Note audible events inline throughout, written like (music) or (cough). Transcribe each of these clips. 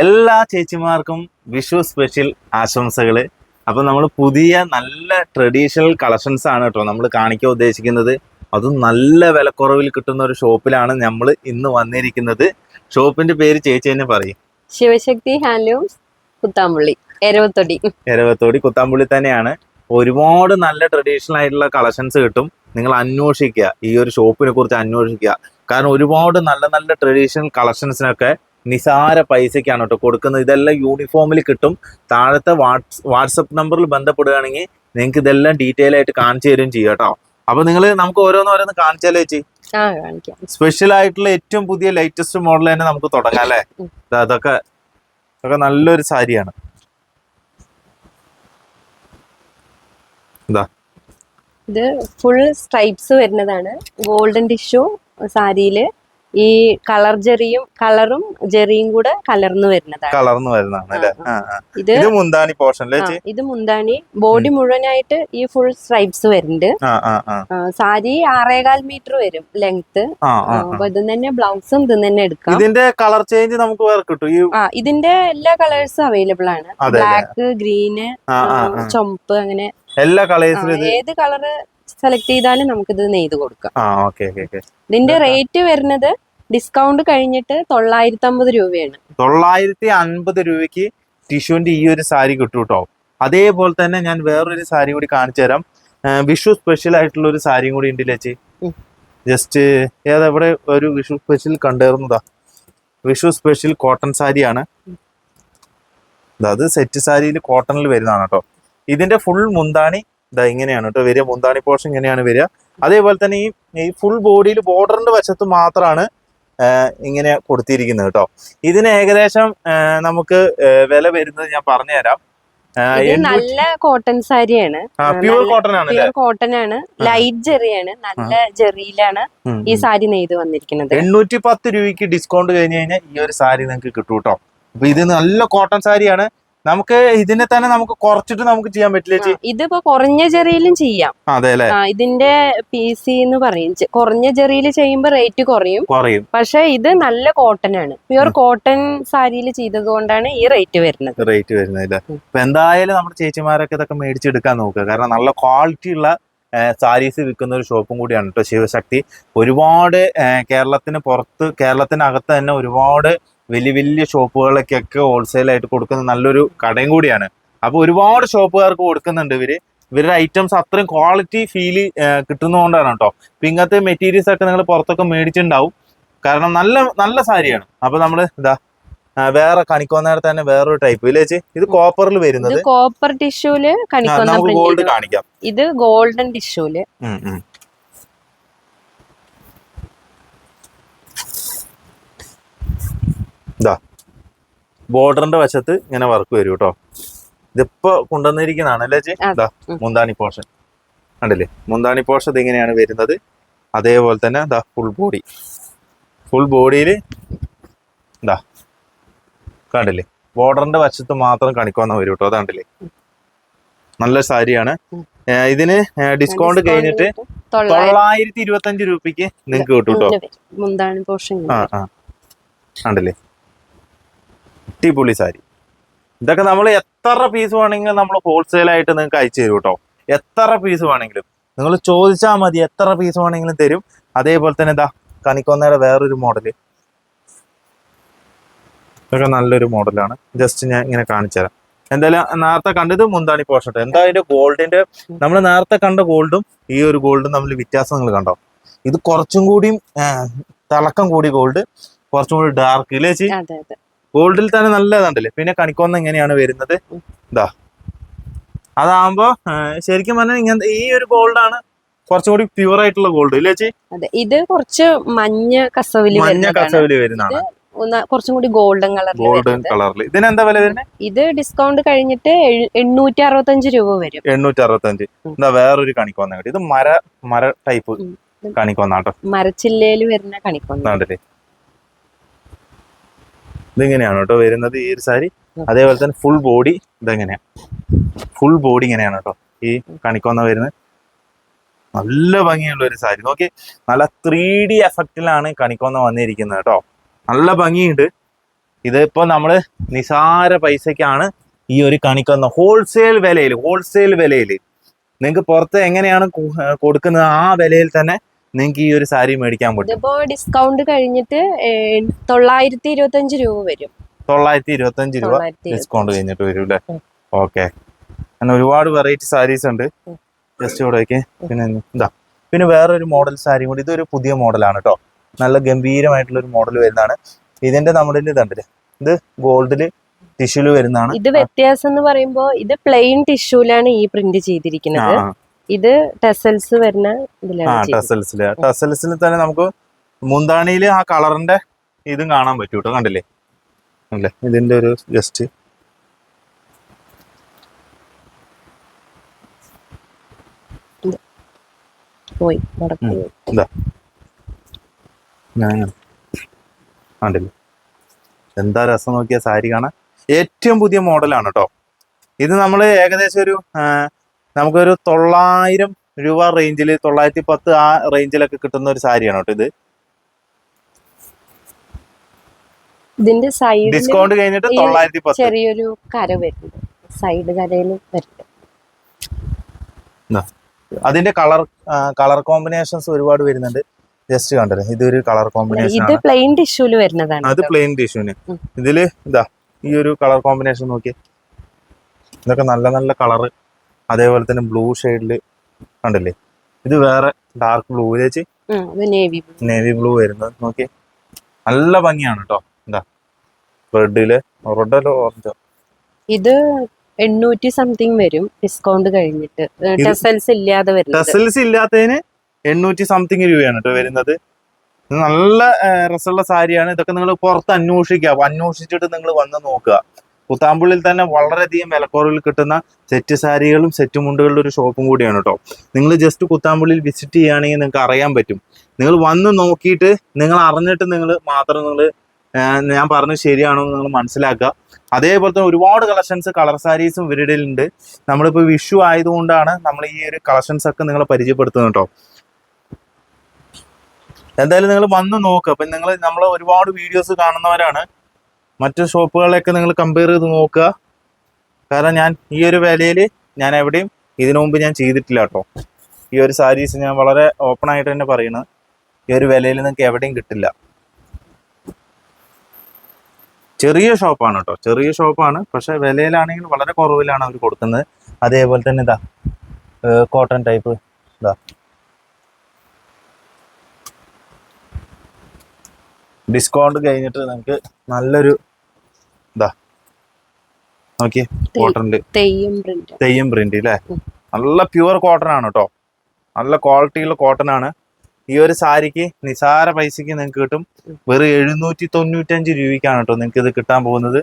എല്ലാ ചേച്ചിമാർക്കും വിഷു സ്പെഷ്യൽ ആശംസകൾ അപ്പൊ നമ്മൾ പുതിയ നല്ല ട്രഡീഷണൽ കളക്ഷൻസ് ആണ് കേട്ടോ നമ്മൾ കാണിക്കാൻ ഉദ്ദേശിക്കുന്നത്. അതും നല്ല വിലക്കുറവിൽ കിട്ടുന്ന ഒരു ഷോപ്പിലാണ് നമ്മൾ ഇന്ന് വന്നിരിക്കുന്നത്. ഷോപ്പിന്റെ പേര് ചേച്ചി തന്നെ പറയും. ശിവശക്തി ഹാൻഡ്ലൂംസ് കുത്താമ്പുള്ളി എരവത്തൊടി. എരവത്തോടി കുത്താമ്പുള്ളി തന്നെയാണ്. ഒരുപാട് നല്ല ട്രഡീഷണൽ ആയിട്ടുള്ള കളക്ഷൻസ് കിട്ടും. നിങ്ങൾ അന്വേഷിക്കുക. ഈ ഒരു ഷോപ്പിനെ കുറിച്ച് അന്വേഷിക്കുക. കാരണം ഒരുപാട് നല്ല നല്ല ട്രഡീഷണൽ കളക്ഷൻസിനൊക്കെ നിസാര പൈസയ്ക്കാണ് കേട്ടോ കൊടുക്കുന്നത്. ഇതെല്ലാം യൂണിഫോമിൽ കിട്ടും. താഴത്തെ വാട്സ് വാട്സപ്പ് നമ്പറിൽ ബന്ധപ്പെടുകയാണെങ്കിൽ നിങ്ങൾക്ക് ഇതെല്ലാം ഡീറ്റെയിൽ ആയിട്ട് കാണിച്ചു തരും ചെയ്യാം കേട്ടോ അപ്പൊ നിങ്ങൾ നമുക്ക് ഓരോന്ന് ഓരോന്ന് കാണിച്ചാലേ ചേച്ചി. സ്പെഷ്യൽ ആയിട്ടുള്ള ഏറ്റവും പുതിയ ലേറ്റസ്റ്റ് മോഡൽ തന്നെ നമുക്ക് തുടങ്ങാം അല്ലേ? അതൊക്കെ അതൊക്കെ നല്ലൊരു സാരിയാണ്. ഇത് ഫുൾ സ്ട്രൈപ്സ് വരുന്നതാണ്. ഗോൾഡൻ ടിഷ്യൂ സാരിയിൽ. ഈ കളർ ജെറിയും കളറും ജെറിയും കൂടെ കലർന്നു വരുന്നതാണ്. കലർന്നു വരുന്നതാണ്. ഇത് മുന്താനി പോർഷൻ ഇത് മുന്താണി ബോഡി മുഴുവനായിട്ട് ഈ ഫുൾ സ്ട്രൈപ്സ് വരുന്നുണ്ട്. സാരി ആറേകാൽ മീറ്റർ വരും ലെങ്ത്. അപ്പൊ ഇത് തന്നെ ബ്ലൗസും ഇത് തന്നെ എടുക്കാം. ഇതിന്റെ കളർ ചേഞ്ച് നമുക്ക് വേറെ കിട്ടും. ആ ഇതിന്റെ എല്ലാ കളേഴ്സും അവൈലബിൾ ആണ്. Black green. ചുമപ്പ് അങ്ങനെ. എല്ലാ കളേഴ്സും കളേഴ്സിലും ഏത് കളറ് സെലക്ട് ചെയ്താലും നമുക്കിത് നെയ്ത് കൊടുക്കാം. ഇതിന്റെ റേറ്റ് വരുന്നത് ഡിസ്കൗണ്ട് കഴിഞ്ഞിട്ട് തൊള്ളായിരത്തി അമ്പത് രൂപയാണ്. തൊള്ളായിരത്തി അൻപത് രൂപയ്ക്ക് ടിഷുവിന്റെ ഈ ഒരു സാരി കിട്ടും കേട്ടോ. അതേപോലെ തന്നെ ഞാൻ വേറൊരു സാരി കൂടി കാണിച്ചു തരാം. വിഷു സ്പെഷ്യൽ ആയിട്ടുള്ള ഒരു സാരിയും കൂടി ഉണ്ട് ചേച്ചി. ജസ്റ്റ് ഏതാ ഇവിടെ ഒരു വിഷു സ്പെഷ്യൽ കണ്ടേറുന്നതാ വിഷു സ്പെഷ്യൽ കോട്ടൺ സാരിയാണ്. ദാ അത് സെറ്റ് സാരിയിൽ കോട്ടണിൽ വരുന്നതാണ് കേട്ടോ. ഇതിന്റെ ഫുൾ മുന്താണി ഇതാ ഇങ്ങനെയാണ് കേട്ടോ വരിക. മുന്താണി പോർഷൻ ഇങ്ങനെയാണ് വരിക. അതേപോലെ തന്നെ ഈ ഈ ഫുൾ ബോഡിയിൽ ബോർഡറിന്റെ വശത്ത് മാത്രമാണ് ഇങ്ങനെ കൊടുത്തിരിക്കുന്നത് കേട്ടോ ഇതിന് ഏകദേശം നമുക്ക് വില വരുന്നത് ഞാൻ പറഞ്ഞുതരാം. നല്ല കോട്ടൺ സാരിയാണ്. പ്യൂർ കോട്ടൺ ആണ് പ്യൂർ കോട്ടൺ ആണ്. ലൈറ്റ് ജെറിയാണ് നല്ല ജെറിയിലാണ് ഈ സാരി നെയ്ത് വന്നിരിക്കുന്നത്. എണ്ണൂറ്റി പത്ത് രൂപയ്ക്ക് ഡിസ്കൗണ്ട് കഴിഞ്ഞ് കഴിഞ്ഞാൽ ഈ ഒരു സാരി നിങ്ങൾക്ക് കിട്ടും കേട്ടോ അപ്പൊ ഇത് നല്ല കോട്ടൺ സാരിയാണ്. നമുക്ക് ഇതിനെ തന്നെ നമുക്ക് കുറച്ചിട്ട് നമുക്ക് ചെയ്യാൻ പറ്റില്ല ഇതിപ്പോ കുറഞ്ഞ ചെറിയിലും ചെയ്യാം. അതെ അല്ലെ? ഇതിന്റെ പി സി എന്ന് പറയും. കുറഞ്ഞ ചെറിയിൽ ചെയ്യുമ്പോൾ റേറ്റ് കുറയും. കുറയും. പക്ഷെ ഇത് നല്ല കോട്ടൺ ആണ്. പ്യുവർ കോട്ടൺ സാരിയിൽ ചെയ്തത് കൊണ്ടാണ് ഈ റേറ്റ് വരുന്നത്. റേറ്റ് വരുന്നത്. അപ്പൊ എന്തായാലും നമ്മുടെ ചേച്ചിമാരൊക്കെ ഇതൊക്കെ മേടിച്ചെടുക്കാൻ നോക്കുക. കാരണം നല്ല ക്വാളിറ്റി ഉള്ള സാരീസ് വിൽക്കുന്ന ഒരു ഷോപ്പും കൂടിയാണ് കേട്ടോ ശിവശക്തി. ഒരുപാട് കേരളത്തിന് പുറത്ത് കേരളത്തിനകത്ത് തന്നെ ഒരുപാട് വലിയ വലിയ ഷോപ്പുകളിലേക്കൊക്കെ ഹോൾസെയിൽ ആയിട്ട് കൊടുക്കുന്ന നല്ലൊരു കടയും കൂടിയാണ്. അപ്പോൾ ഒരുപാട് ഷോപ്പുകാർക്ക് കൊടുക്കുന്നുണ്ട് ഇവർ. ഇവരുടെ ഐറ്റംസ് അത്രയും ക്വാളിറ്റി ഫീൽ കിട്ടുന്നതുകൊണ്ടാണ് കേട്ടോ. അപ്പം ഇങ്ങനത്തെ മെറ്റീരിയൽസ് ഒക്കെ നിങ്ങൾ പുറത്തൊക്കെ മേടിച്ചിട്ടുണ്ടാവും. കാരണം നല്ല നല്ല സാരിയാണ്. അപ്പൊ നമ്മൾ ഇതാ വേറെ കണിക്കോന്നേരത്തെ തന്നെ വേറൊരു ടൈപ്പ് ഇല്ലേ ചേച്ചി ഇത് കോപ്പറിൽ വരുന്നത്. കോപ്പർ ടിഷ്യൂൽ നമുക്ക് ഗോൾഡ് കാണിക്കാം. ഇത് ഗോൾഡൻ ടിഷ്യൂൽ ഉം, ഉം. ഇതാ ബോർഡറിന്റെ വശത്ത് ഇങ്ങനെ വർക്ക് വരും കേട്ടോ. ഇതിപ്പോ കൊണ്ടുവന്നിരിക്കുന്നതാണ് അല്ലേ ചേച്ചി. മുന്താണി പോർഷൻ. കണ്ടില്ലേ? മുന്താണി പോർഷൻ ഇങ്ങനെയാണ് വരുന്നത്. അതേപോലെ തന്നെ എന്താ ഫുൾ ബോഡി ഫുൾ ബോഡിയിൽ എന്താ കണ്ടില്ലേ? ബോർഡറിന്റെ വശത്ത് മാത്രം കണിക്കൊന്ന വരും കേട്ടോ. അതാണ്ടില്ലേ? നല്ല സാരിയാണ്. ഇതിന് ഡിസ്കൗണ്ട് കഴിഞ്ഞിട്ട് തൊള്ളായിരത്തി ഇരുപത്തി അഞ്ച് രൂപയ്ക്ക് നിങ്ങൾക്ക് കിട്ടും കേട്ടോ. മുന്താണ് പോർഷൻ ആ ആ കണ്ടില്ലേ അടിപൊളി സാരി. ഇതൊക്കെ നമ്മൾ എത്ര പീസ് വേണമെങ്കിലും നമ്മൾ ഹോൾസെയിൽ ആയിട്ട് നിങ്ങൾക്ക് അയച്ചു തരും കേട്ടോ എത്ര പീസ് വേണമെങ്കിലും. നിങ്ങൾ ചോദിച്ചാൽ മതി എത്ര പീസ് വേണമെങ്കിലും തരും. അതേപോലെ തന്നെ ഇതാ കണിക്കൊന്നയുടെ വേറൊരു മോഡൽ ഇതൊക്കെ നല്ലൊരു മോഡലാണ് ജസ്റ്റ് ഞാൻ ഇങ്ങനെ കാണിച്ചു തരാം. എന്തായാലും നേരത്തെ കണ്ടത് മുന്താണി പോർഷൻ എന്താ അതിന്റെ ഗോൾഡിന്റെ നമ്മൾ നേരത്തെ കണ്ട ഗോൾഡും ഈ ഒരു ഗോൾഡും തമ്മിൽ വ്യത്യാസം നിങ്ങൾ കണ്ടോ? ഇത് കുറച്ചും കൂടിയും തിളക്കം കൂടി ഗോൾഡ് കുറച്ചും കൂടി ഡാർക്ക് ഇല്ലേ ചേച്ചി ഗോൾഡിൽ തന്നെ നല്ലതാണ്ടല്ലേ? പിന്നെ കണിക്കൊന്ന എങ്ങനെയാണ് വരുന്നത്? ഇതാ അതാകുമ്പോ ശരിക്കും പറഞ്ഞാൽ ഇങ്ങനത്തെ ഈ ഒരു ഗോൾഡ് ആണ് കുറച്ചുകൂടി പ്യൂർ ആയിട്ടുള്ള ഗോൾഡ് ഇല്ലേ ചേച്ചി? ഇത് കുറച്ച് മഞ്ഞ കസവലി മഞ്ഞ കസവിലി വരുന്നതാണ്. കുറച്ചും കൂടി ഗോൾഡൻ കളറിൽ ഗോൾഡൻ കളറിൽ ഇതിനെന്താ വില വരുന്നത് ഇത് ഡിസ്കൗണ്ട് കഴിഞ്ഞിട്ട് എണ്ണൂറ്റി അറുപത്തഞ്ച് രൂപ വരും. എണ്ണൂറ്റി അറുപത്തഞ്ച്. എന്താ വേറൊരു കണിക്കൊന്ന കിട്ടി. ഇത് മര മര ടൈപ്പ്. കണിക്കൊന്നാട്ടോ. മരച്ചില്ലയിൽ വരുന്ന കണിക്കൊന്ന. കണ്ടില്ലേ? ഇതിങ്ങനെയാണ് കേട്ടോ വരുന്നത് ഈ ഒരു സാരി. അതേപോലെ തന്നെ ഫുൾ ബോഡി ഇതെങ്ങനെയാണ് ഫുൾ ബോഡി ഇങ്ങനെയാണ് കേട്ടോ ഈ കണിക്കൊന്ന വരുന്നത്. നല്ല ഭംഗിയുള്ള ഒരു സാരി. നോക്കി നല്ല ത്രീ ഡി എഫക്റ്റിലാണ് കണിക്കൊന്ന വന്നിരിക്കുന്നത് കേട്ടോ. നല്ല ഭംഗിയുണ്ട്. ഇതിപ്പോ നമ്മൾ നിസാര പൈസക്കാണ് ഈ ഒരു കണിക്കൊന്ന ഹോൾസെയിൽ വിലയിൽ ഹോൾസെയിൽ വിലയിൽ നിങ്ങൾക്ക് പുറത്ത് എങ്ങനെയാണ് കൊടുക്കുന്നത് ആ വിലയിൽ തന്നെ നിങ്ങൾക്ക് ഈ ഒരു സാരി മേടിക്കാൻ പറ്റും. ഇതിപ്പോ ഡിസ്കൗണ്ട് കഴിഞ്ഞിട്ട് ഏ- തൊള്ളായിരത്തി ഇരുപത്തി അഞ്ച് രൂപ വരും. തൊള്ളായിരത്തി ഇരുപത്തി അഞ്ച് രൂപ തൊള്ളായിരത്തി ഡിസ്കൗണ്ട് കഴിഞ്ഞിട്ട് വരും അല്ലേ ഉം. ഓക്കെ അങ്ങനെ ഒരുപാട് വെറൈറ്റി സാരീസ് ഉണ്ട്. ഉം. ജസ്റ്റ് ഇവിടേക്ക് പിന്നെ ഇതാ. പിന്നെ വേറൊരു മോഡൽ സാരി കൂടി. ഇതൊരു പുതിയ മോഡലാണ് കേട്ടോ നല്ല ഗംഭീരമായിട്ടുള്ള ഒരു മോഡൽ വരുന്നതാണ്. ഇതിന്റെ നമ്മുടെ ഇതുണ്ടല്ലേ ഇത് ഗോൾഡിൽ ടിഷ്യൂൽ വരുന്നതാണ്. ഇത് വ്യത്യാസം എന്ന് പറയുമ്പോ ഇത് പ്ലെയിൻ ടിഷ്യൂലാണ് ഈ പ്രിന്റ് ആ, ചെയ്തിരിക്കുന്നത് ആ. ഇത് ടെസൽസ് വരുന്ന ആ. ടസൽസിൽ. ടസൽസിൽ തന്നെ നമുക്ക് മുന്താണിയിൽ ആ കളറിന്റെ ഇതും കാണാൻ പറ്റും കേട്ടോ കണ്ടില്ലേ? അല്ലേ? ഇതിന്റെ ഒരു ജസ്റ്റ് പോയി കണ്ടില്ലേ? എന്താ രസം നോക്കിയ സാരി കാണാൻ? ഏറ്റവും പുതിയ മോഡലാണ് കേട്ടോ ഇത് നമ്മൾ ഏകദേശം ഒരു നമുക്കൊരു തൊള്ളായിരം രൂപ റേഞ്ചിൽ തൊള്ളായിരത്തി പത്ത് ആ റേഞ്ചിലൊക്കെ കിട്ടുന്ന ഒരു സാരിയാണ് കേട്ടോ ഇത്. ഇതിന്റെ സൈഡ് ഡിസ്കൗണ്ട് കഴിഞ്ഞിട്ട് തൊള്ളായിരത്തി പത്ത് ചെറിയൊരു കര വരുന്നുണ്ട്. സൈഡ് കരയിൽ വരുന്നുണ്ട്. അതിന്റെ കളർ കളർ കോമ്പിനേഷൻസ് ഒരുപാട് വരുന്നുണ്ട്. ജസ്റ്റ് കണ്ടല്ലേ? ഇതൊരു കളർ കോമ്പിനേഷൻ ഇത് പ്ലെയിൻ ടിഷ്യൂൽ വരുന്നതാണ് അത് പ്ലെയിൻ ടിഷ്യൂന് ഇതിൽ ഇതാ ഈ ഒരു കളർ കോമ്പിനേഷൻ നോക്കി ഇതൊക്കെ നല്ല നല്ല കളറ് അതേപോലെ തന്നെ ബ്ലൂ ഷെയ്ഡിൽ കണ്ടില്ലേ? ഇത് വേറെ ഡാർക്ക് ബ്ലൂ ചേച്ചി നേവി ബ്ലൂ വരുന്നത്. നോക്കി നല്ല ഭംഗിയാണ് കേട്ടോ എന്താ റെഡിൽ റെഡല്ലോ ഓറഞ്ചോ ഇത് എണ്ണൂറ്റി സംതിങ് വരും. ഡിസ്കൗണ്ട് കഴിഞ്ഞിട്ട്. ടെസൽസ് ഇല്ലാതെ വരും ടെസൽസ് ഇല്ലാത്തതിന് എണ്ണൂറ്റി സംതിങ് രൂപയാണ് കേട്ടോ വരുന്നത്. നല്ല രസമുള്ള സാരിയാണ്. ഇതൊക്കെ നിങ്ങൾ പുറത്ത് അന്വേഷിക്കുക അന്വേഷിച്ചിട്ട് നിങ്ങൾ വന്ന് നോക്കുക പുത്താമ്പുള്ളിൽ തന്നെ വളരെയധികം വിലക്കുറവിൽ കിട്ടുന്ന സെറ്റ് സാരികളും സെറ്റ് മുണ്ടുകളുടെ ഒരു ഷോപ്പും കൂടിയാണ് കേട്ടോ. നിങ്ങൾ ജസ്റ്റ് പുത്താമ്പുള്ളിൽ വിസിറ്റ് ചെയ്യുകയാണെങ്കിൽ നിങ്ങൾക്ക് അറിയാൻ പറ്റും. നിങ്ങൾ വന്ന് നോക്കിയിട്ട് നിങ്ങൾ അറിഞ്ഞിട്ട് നിങ്ങൾ മാത്രം നിങ്ങൾ ഞാൻ പറഞ്ഞത് ശരിയാണോ എന്ന് നിങ്ങൾ മനസ്സിലാക്കുക. അതേപോലെ തന്നെ ഒരുപാട് കളക്ഷൻസ് കളർ സാരീസും ഇവരുടെ ഉണ്ട് നമ്മളിപ്പോൾ വിഷു ആയതുകൊണ്ടാണ് നമ്മൾ ഈ ഒരു കളക്ഷൻസ് ഒക്കെ നിങ്ങളെ പരിചയപ്പെടുത്തുന്നത് കേട്ടോ. എന്തായാലും നിങ്ങൾ വന്ന് നോക്കുക അപ്പം നിങ്ങൾ നമ്മൾ ഒരുപാട് വീഡിയോസ് കാണുന്നവരാണ്. മറ്റു ഷോപ്പുകളെയൊക്കെ നിങ്ങൾ കമ്പയർ ചെയ്ത് നോക്കുക. കാരണം ഞാൻ ഈ ഒരു വിലയിൽ ഞാൻ എവിടെയും ഇതിനു മുമ്പ് ഞാൻ ചെയ്തിട്ടില്ല കേട്ടോ. ഈ ഒരു സാരീസ് ഞാൻ വളരെ ഓപ്പൺ ആയിട്ട് തന്നെ പറയുന്നത് ഈ ഒരു വിലയിൽ നിങ്ങൾക്ക് എവിടെയും കിട്ടില്ല. ചെറിയ ഷോപ്പാണ് കേട്ടോ. ചെറിയ ഷോപ്പാണ്. പക്ഷെ വിലയിലാണെങ്കിൽ വളരെ കുറവിലാണ് അവർ കൊടുക്കുന്നത്. അതേപോലെ തന്നെ ഇതാ കോട്ടൺ ടൈപ്പ് ഇതാ. ഡിസ്കൗണ്ട് കഴിഞ്ഞിട്ട് നമുക്ക് നല്ലൊരു ഇതാ. നോക്കി cotton Theyyam print Theyyam print അല്ലേ നല്ല പ്യുവർ കോട്ടൺ ആണ് കേട്ടോ നല്ല ക്വാളിറ്റിയുള്ള കോട്ടൺ ആണ്. ഈ ഒരു സാരിക്ക് നിസാര പൈസക്ക് നിങ്ങൾക്ക് കിട്ടും. വെറും എഴുന്നൂറ്റി തൊണ്ണൂറ്റഞ്ച് രൂപയ്ക്കാണ് കേട്ടോ നിങ്ങൾക്ക് ഇത് കിട്ടാൻ പോകുന്നത്.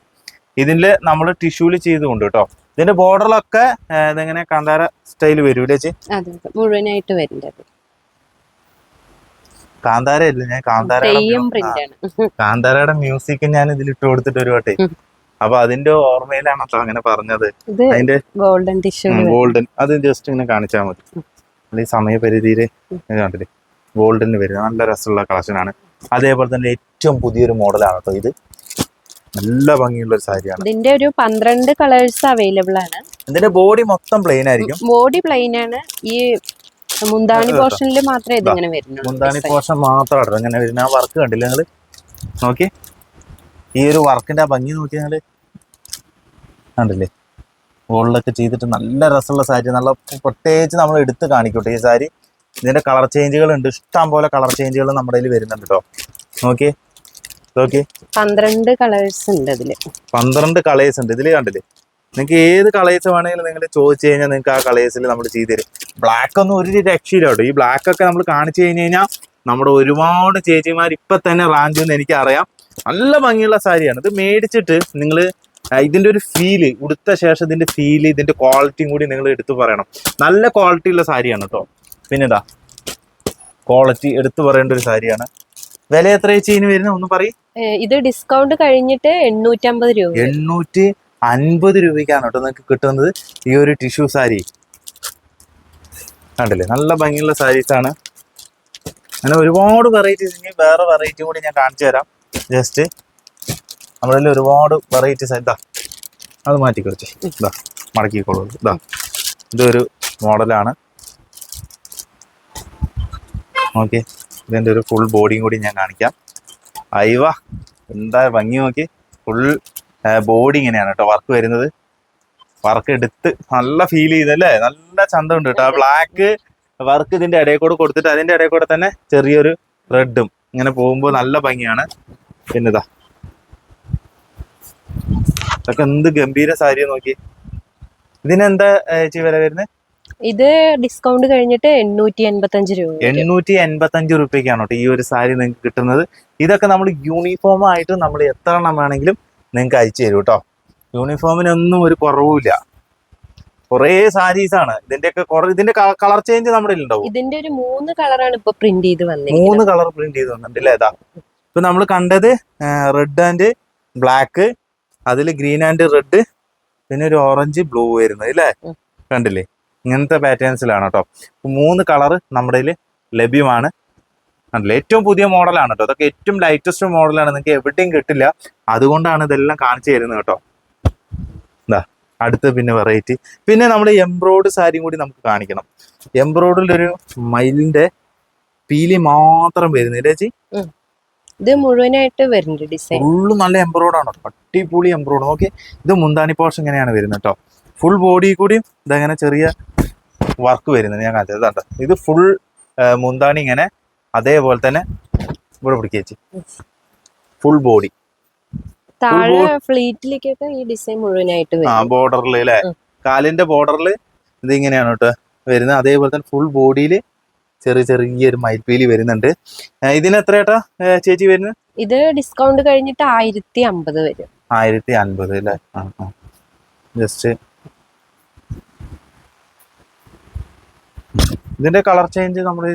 ഇതിന്റെ നമ്മൾ ടിഷ്യൂൽ ചെയ്തുകൊണ്ട് കേട്ടോ ഇതിന്റെ ബോർഡറിലൊക്കെ ഇതിങ്ങനെ കാന്താര സ്റ്റൈൽ വരൂലേ ചേച്ചി. മുഴുവനായിട്ട് വരുന്നത് കാന്താര ഇല്ല ഞാൻ കാന്താര (laughs) കാന്താരയുടെ മ്യൂസിക് ഞാൻ ഇതിൽ ഇട്ട് കൊടുത്തിട്ട് ഒരു വട്ടേ. അപ്പൊ അതിന്റെ ഓർമ്മയിലാണല്ലോ അങ്ങനെ പറഞ്ഞത്. അതിന്റെ ഗോൾഡൻ ടിഷ്യൂ ഗോൾഡൻ അത് ജസ്റ്റ് ഇങ്ങനെ കാണിച്ചാൽ മതി. അല്ലെങ്കിൽ സമയപരിധിയിൽ കണ്ടില്ലേ? ഗോൾഡന് വരുന്നത് നല്ല രസമുള്ള കളക്ഷനാണ് ആണ്. അതേപോലെ തന്നെ ഏറ്റവും പുതിയൊരു മോഡലാണ് കേട്ടോ ഇത്. നല്ല ഭംഗിയുള്ള ഒരു സാരിയാണ്. ഇതിന്റെ ഒരു പന്ത്രണ്ട് കളേഴ്സ് അവൈലബിൾ ആണ്. ഇതിന്റെ ബോഡി മൊത്തം പ്ലെയിൻ ആയിരിക്കും. ബോഡി പ്ലെയിൻ ആണ്. ഈ മുന്താണി പോർഷനിൽ മാത്രമേ ഇതിങ്ങനെ വരുന്നുള്ളൂ. മുന്താണി പോർഷൻ മാത്രമാണ് ഇങ്ങനെ വരുന്ന ആ വർക്ക് കണ്ടില്ല നിങ്ങൾ? നോക്കി. ഈ ഒരു വർക്കിന്റെ ആ ഭംഗി നോക്കി നിങ്ങൾ കണ്ടില്ലേ? ഗോൾഡൊക്കെ ചെയ്തിട്ട് നല്ല രസമുള്ള സാരി നല്ല പ്രത്യേകിച്ച് നമ്മൾ എടുത്ത് കാണിക്കട്ടെ ഈ സാരി. ഇതിന്റെ കളർ ചേഞ്ചുകൾ ഉണ്ട് ഇഷ്ടം പോലെ കളർ ചേഞ്ചുകൾ നമ്മുടെ കയ്യിൽ വരുന്നുണ്ട് കേട്ടോ നോക്കി. നോക്കി. പന്ത്രണ്ട് കളേഴ്സ് ഉണ്ട് ഇതിൽ. പന്ത്രണ്ട് കളേഴ്സ് ഉണ്ട്. ഇതിൽ കണ്ടില്ലേ? നിങ്ങൾക്ക് ഏത് കളേഴ്സ് വേണമെങ്കിലും നിങ്ങൾ ചോദിച്ചു കഴിഞ്ഞാൽ നിങ്ങൾക്ക് ആ കളേഴ്സിൽ നമ്മൾ ചെയ്തു തരും. ബ്ലാക്ക് ഒന്നും ഒരു രക്ഷയില്ല കേട്ടോ ഈ ബ്ലാക്ക് ഒക്കെ നമ്മൾ കാണിച്ചു കഴിഞ്ഞ് കഴിഞ്ഞാൽ നമ്മുടെ ഒരുപാട് ചേച്ചിമാർ ഇപ്പൊ തന്നെ റാഞ്ചു എന്ന് എനിക്കറിയാം. നല്ല ഭംഗിയുള്ള സാരിയാണ്. ഇത് മേടിച്ചിട്ട് നിങ്ങൾ ഇതിന്റെ ഒരു ഫീൽ ഉടുത്ത ശേഷം ഇതിന്റെ ഫീൽ ഇതിന്റെ ക്വാളിറ്റിയും കൂടി നിങ്ങൾ എടുത്തു പറയണം. നല്ല ക്വാളിറ്റി ഉള്ള സാരിയാണ് കേട്ടോ പിന്നെന്താ ക്വാളിറ്റി എടുത്തു പറയേണ്ട ഒരു സാരിയാണ്. വില എത്ര ചേച്ചി ഇനി വരുന്ന? ഒന്ന് പറയും. ഇത് ഡിസ്കൗണ്ട് കഴിഞ്ഞിട്ട് എണ്ണൂറ്റമ്പത് രൂപ. എണ്ണൂറ്റി അൻപത് രൂപയ്ക്കാണ് കേട്ടോ നിങ്ങൾക്ക് കിട്ടുന്നത് ഈ ഒരു ടിഷ്യൂ സാരി. കണ്ടില്ലേ? നല്ല ഭംഗിയുള്ള സാരീസ് ആണ്. അങ്ങനെ ഒരുപാട് വെറൈറ്റീസ് ഇനി വേറെ വെറൈറ്റി കൂടി ഞാൻ കാണിച്ചു തരാം. ജസ്റ്റ് നമ്മളിൽ ഒരുപാട് വെറൈറ്റീസ് ഇതാ. അത് മാറ്റി കുറച്ച് ഇതാ. മടക്കിക്കോളൂ. ഇതാ. ഇതൊരു മോഡലാണ് ഓക്കെ. ഇതിന്റെ ഒരു ഫുൾ ബോഡിയും കൂടി ഞാൻ കാണിക്കാം. അയവ. എന്താ ഭംഗി നോക്കി. ഫുൾ ബോഡി ഇങ്ങനെയാണ് കേട്ടോ വർക്ക് വരുന്നത്. വർക്ക് എടുത്ത് നല്ല ഫീൽ ചെയ്തല്ലേ? നല്ല ചന്തമുണ്ട് കേട്ടോ ബ്ലാക്ക് വർക്ക് ഇതിന്റെ ഇടയിൽ കൂടെ കൊടുത്തിട്ട് അതിന്റെ ഇടയിൽ കൂടെ തന്നെ ചെറിയൊരു റെഡും ഇങ്ങനെ പോകുമ്പോൾ നല്ല ഭംഗിയാണ്. പിന്നെതാ. ഇതൊക്കെ എന്ത് ഗംഭീര സാരി നോക്കി ഇതിനെന്താ ചേച്ചി വില വരുന്നത് ഇത് ഡിസ്കൗണ്ട് കഴിഞ്ഞിട്ട് എണ്ണൂറ്റി എൺപത്തഞ്ച് രൂപ. എണ്ണൂറ്റി എൺപത്തി അഞ്ച് റുപ്യക്കാണ് കേട്ടോ ഈ ഒരു സാരി നിങ്ങൾക്ക് കിട്ടുന്നത്. ഇതൊക്കെ നമ്മൾ യൂണിഫോം ആയിട്ട് നമ്മൾ എത്ര എണ്ണം വേണമെങ്കിലും നിങ്ങൾക്ക് അയച്ചു തരും കേട്ടോ യൂണിഫോമിനൊന്നും ഒരു കുറവുമില്ല. കുറേ സാരീസ് ആണ്. ഇതിന്റെയൊക്കെ കുറെ ഇതിന്റെ കളർ ചേഞ്ച് നമ്മുടെ ഉണ്ടാവും ഇതിന്റെ ഒരു മൂന്ന് കളറാണ് ഇപ്പൊ പ്രിന്റ് ചെയ്ത് വന്നത് മൂന്ന് കളർ പ്രിന്റ് ചെയ്ത് വന്നിട്ടുണ്ട് അല്ലേ ഇതാ? ഇപ്പൊ നമ്മൾ കണ്ടത് റെഡ് ആൻഡ് ബ്ലാക്ക് അതിൽ ഗ്രീൻ ആൻഡ് റെഡ് പിന്നെ ഒരു ഓറഞ്ച് ബ്ലൂ വരുന്നത് അല്ലേ? കണ്ടില്ലേ? ഇങ്ങനത്തെ പാറ്റേൺസിലാണ് കേട്ടോ മൂന്ന് കളർ നമ്മുടെ ലഭ്യമാണ്. കണ്ടില്ലേ? ഏറ്റവും പുതിയ മോഡലാണ് കേട്ടോ അതൊക്കെ ഏറ്റവും ലൈറ്റസ്റ്റ് മോഡലാണ് നിങ്ങൾക്ക് എവിടെയും കിട്ടില്ല. അതുകൊണ്ടാണ് ഇതെല്ലാം കാണിച്ചു തരുന്നത് കേട്ടോ എന്താ അടുത്ത പിന്നെ വെറൈറ്റി പിന്നെ നമ്മൾ എംബ്രോയ്ഡ് സാരിയും കൂടി നമുക്ക് കാണിക്കണം. എംബ്രോയ്ഡിലൊരു മയിലിന്റെ പീലി മാത്രം വരുന്നില്ല ചേച്ചി? ഇത് മുഴുവനായിട്ട് വരുന്നുണ്ട് ഡിസൈൻ ഫുള്ള് നല്ല എംബ്രോയ്ഡ് ആണ് അടിപൊളി എംബ്രോയ്ഡ് ഓക്കെ. ഇത് മുന്താണി പോർഷൻ ഇങ്ങനെയാണ് വരുന്നത് കേട്ടോ ഫുൾ ബോഡി കൂടിയും ഇതങ്ങനെ ചെറിയ വർക്ക് വരുന്നത് ഞാൻ കാണിച്ചത്. ഇത് ഫുൾ മുന്താണി ഇങ്ങനെ അതേപോലെ തന്നെ ഇവിടെ പിടിക്ക ചേച്ചി. ഫുൾ ബോഡി താഴെ ഫ്ലീറ്റിലേക്കൊക്കെ ഈ ഡിസൈൻ മുഴുവനായിട്ട് ആ ബോർഡറിൽ അല്ലേ. കാലിന്റെ ബോർഡറിൽ ഇത് ഇങ്ങനെയാണ് കേട്ടോ വരുന്നത്. അതേപോലെ തന്നെ ഫുൾ ബോഡിയിൽ ചെറിയ ചെറിയൊരു മയിൽപ്പീലി വരുന്നുണ്ട്. ഇതിന് എത്ര ഏട്ടാ ചേച്ചി വരുന്നത്? ഇത് ഡിസ്കൗണ്ട് കഴിഞ്ഞിട്ട് ആയിരത്തി അമ്പത് വരും. ആയിരത്തി അൻപത് അല്ലേ ജസ്റ്റ് ഇതിന്റെ കളർ ചേഞ്ച് നമ്മുടെ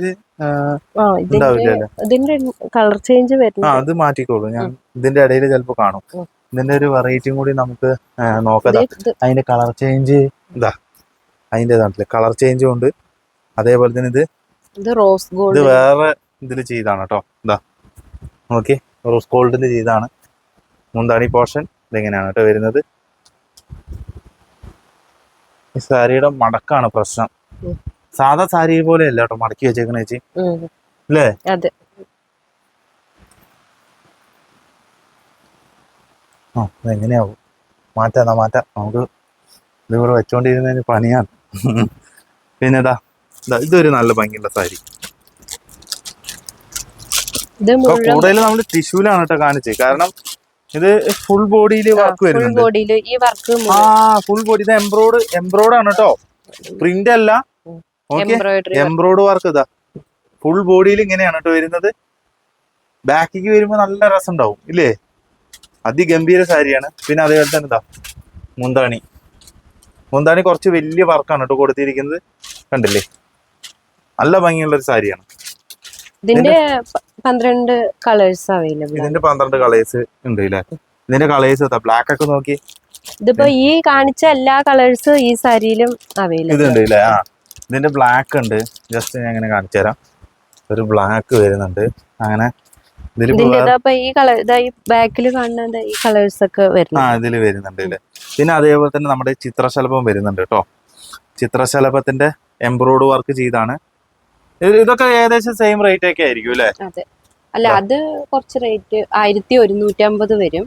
ഇതിന്റെ കളർ ചേഞ്ച് ആ അത് മാറ്റിക്കോളൂ. ഞാൻ ഇതിന്റെ ഇടയിൽ ചിലപ്പോ കാണും. ഇതിന്റെ ഒരു വെറൈറ്റിയും കൂടി നമുക്ക് നോക്കാം. ഇത് ഇത് അതിന്റെ കളർ ചേഞ്ച് ഇതാ അതിന്റെ കളർ ചേഞ്ച് ഉണ്ട്. അതേപോലെ തന്നെ ഇത് ഇത് റോസ് ഇത് ഗോൾഡ് വേറെ ഇതിൽ ചെയ്താണ് കേട്ടോ. ഇതാ ഓക്കെ റോസ് ഗോൾഡിന്റെ ചെയ്താണ്. മുന്താണി പോർഷൻ ഇതെങ്ങനെയാണ് കേട്ടോ വരുന്നത്? ഈ സാരിയുടെ മടക്കാണ് പ്രശ്നം. സാധാ സാരി പോലെ അല്ല കേട്ടോ മടക്കി വെച്ചേക്കണ ചേച്ചി. അല്ലേ? അതെ. ആ എങ്ങനെയാവും മാറ്റാ മാറ്റാ. നമുക്ക് ഇതിവിടെ വെച്ചോണ്ടിരുന്നതിന് പണിയാണ്. പിന്നെ ഇതാ ഇതാ ഇതൊരു നല്ല ഭംഗിയുള്ള സാരി. കൂടുതലും കൂടുതൽ നമ്മൾ ടിഷ്യൂലാണ് കേട്ടോ കാണിച്ചത് കാരണം ഇത് ഫുൾ ബോഡിയിൽ വർക്ക് വരുന്നുണ്ട്. ആ ഫുൾ ബോഡി ഇത് എംബ്രോയ്ഡ് എംബ്രോയ്ഡ് ആണ് കേട്ടോ. പ്രിന്റ് അല്ല. എംബ്രോയ്ഡ് വർക്ക് ഇതാ. ഫുൾ ബോഡിയിൽ ഇങ്ങനെയാണ് കേട്ടോ വരുന്നത്. ബാക്കിക്ക് വരുമ്പോൾ നല്ല രസം ഉണ്ടാവും ഇല്ലേ? അതിഗംഭീര സാരിയാണ്. പിന്നെ അതേപോലെ തന്നെ ഇതാ മുന്താണി. മുന്താണി കുറച്ച് വലിയ വർക്കാണ് കേട്ടോ കൊടുത്തിരിക്കുന്നത്. കണ്ടില്ലേ? നല്ല ഭംഗിയുള്ള ഒരു സാരിയാണ്. ഇതിന്റെ പന്ത്രണ്ട് കളേഴ്സ് അവൈലബിൾ ഇതിന്റെ പന്ത്രണ്ട് കളേഴ്സ് ഉണ്ട് ഇല്ലേ? ഇതിന്റെ കളേഴ്സ് ബ്ലാക്ക് ഒക്കെ നോക്കി. ഇതിപ്പോ ഈ കാണിച്ച എല്ലാ കളേഴ്സ് ഈ സാരിയിലും അവൈലബിൾ ഇതുണ്ട് ഇല്ലേ? ആ. ഇതിന്റെ ബ്ലാക്ക് ഉണ്ട്. ജസ്റ്റ് ഞാൻ ഇങ്ങനെ കാണിച്ചു തരാം. ഒരു ബ്ലാക്ക് വരുന്നുണ്ട്. അങ്ങനെ ഇതിൽ വരുന്നുണ്ട് പിന്നെ അതേപോലെ തന്നെ നമ്മുടെ ചിത്രശലഭം വരുന്നുണ്ട് കേട്ടോ. ചിത്രശലഭത്തിന്റെ എംബ്രോയ്ഡ് വർക്ക് ചെയ്താണ്. ഇതൊക്കെ ഏകദേശം സെയിം റേറ്റ് ഒക്കെ ആയിരിക്കും അല്ലേ? അതെ. അല്ല അത് കുറച്ച് റേറ്റ് ആയിരത്തി ഒരുന്നൂറ്റി അമ്പത് വരും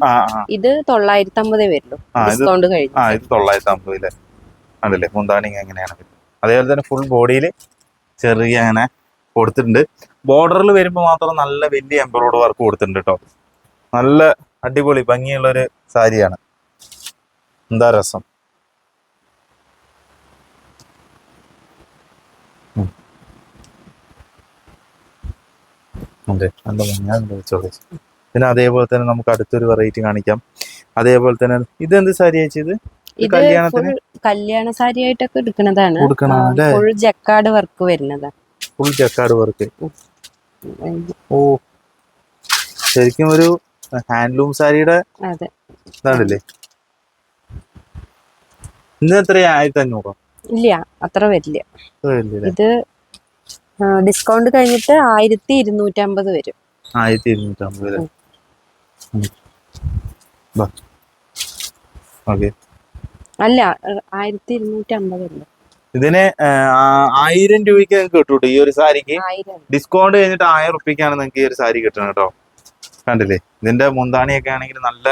ഇത് തൊള്ളായിരത്തി അമ്പതേ വരുള്ളൂ ഡിസ്കൗണ്ട് കഴിഞ്ഞു ഇത് തൊള്ളായിരത്തി അമ്പത് അല്ലേ? ആണല്ലേ? മുന്താണി എങ്ങനെയാണ്. അതേപോലെ തന്നെ ഫുൾ ബോഡിയിൽ ചെറിയ അങ്ങനെ കൊടുത്തിട്ടുണ്ട്. ബോർഡറിൽ വരുമ്പോൾ മാത്രം നല്ല വലിയ എംബ്രോയ്ഡ് വർക്ക് കൊടുത്തിട്ടുണ്ട് കേട്ടോ നല്ല അടിപൊളി ഭംഗിയുള്ള ഒരു സാരിയാണ്. എന്താ രസം? ഉണ്ട്. ചോദിച്ചോളൂ പിന്നെ അതേപോലെ തന്നെ നമുക്ക് അടുത്തൊരു വെറൈറ്റി കാണിക്കാം. അതേപോലെ തന്നെ ഇതെന്ത് സാരി ചേച്ചത് ഇത് കല്യാണത്തിന്? കല്യാണ സാരി ആയിട്ടൊക്കെ എടുക്കുന്നതാണ്. ഫുൾ ജക്കാട് വർക്ക് വരുന്നതാണ് ഫുൾ ജക്കാർഡ് വർക്ക് ഓ ശരിക്കും ഒരു ഹാൻഡ്ലൂം സാരിയുടെ ഇതാണല്ലേ? ഇന്ന് എത്രയാ? ആയിരത്തി അഞ്ഞൂറോ ഇല്ല അത്ര വരില്ല. ഇത് ഡിസ്കൗണ്ട് കഴിഞ്ഞിട്ട് ആയിരത്തി ഇരുന്നൂറ്റമ്പത് വരും. ആയിരത്തി ഇരുന്നൂറ്റമ്പത്. ഓക്കെ. അല്ല ആയിരത്തി ഇരുന്നൂറ്റി അമ്പതല്ലേ ഇതിന് ആയിരം രൂപയ്ക്ക് നിങ്ങൾക്ക് കിട്ടും ഈ ഒരു സാരിക്ക്? ഡിസ്കൗണ്ട് കഴിഞ്ഞിട്ട് ആയിരം റുപ്യക്കാണ് നിങ്ങൾക്ക് ഈ ഒരു സാരി കിട്ടുന്നത് കേട്ടോ. കണ്ടില്ലേ? ഇതിന്റെ മുന്താണിയൊക്കെ ആണെങ്കിൽ നല്ല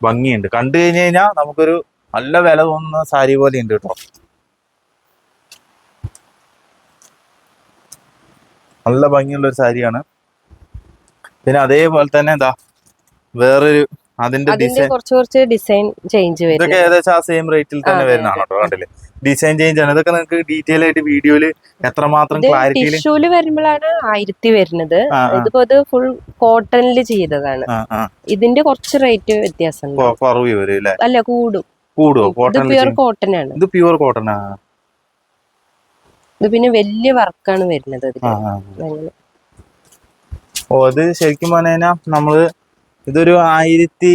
ഭംഗിയുണ്ട്. കണ്ടു കഴിഞ്ഞു കഴിഞ്ഞാൽ നമുക്കൊരു നല്ല വില തോന്നുന്ന സാരി പോലെ ഉണ്ട് കേട്ടോ. നല്ല ഭംഗിയുള്ള ഒരു സാരിയാണ്. പിന്നെ അതേപോലെ തന്നെ എന്താ വേറൊരു അതിന്റെ ഡിസൈൻ കുറച്ച് കുറച്ച് ഡിസൈൻ ചേഞ്ച് ഇതൊക്കെ വരും ഏകദേശം ആ സെയിം റേറ്റിൽ തന്നെ വരുന്നതാണ് കണ്ടില്ലേ? ഡിസൈൻ ചേഞ്ച് ആണ്. ഇതൊക്കെ നിങ്ങൾക്ക് ഡീറ്റെയിൽ ആയിട്ട് വീഡിയോയിൽ എത്രമാത്രം ക്ലാരിറ്റി ടിഷ്യൂൽ വരുമ്പോഴാണ് ആയിരത്തി വരുന്നത്. ഇതിപ്പോ ഇത് ഫുൾ കോട്ടണിൽ ചെയ്തതാണ്. ഇതിന്റെ കുറച്ച് റേറ്റ് വ്യത്യാസം കുറവ് വരും അല്ല? കൂടും. കൂടും കോട്ടൺ പ്യൂർ കോട്ടൺ ആണ്. ഇത് പ്യൂർ കോട്ടൺ ആ? ഇത് പിന്നെ വലിയ വർക്കാണ് വരുന്നത്. ഓ അത് ശരിക്കും പറഞ്ഞു കഴിഞ്ഞാൽ നമ്മൾ ഇതൊരു ആയിരത്തി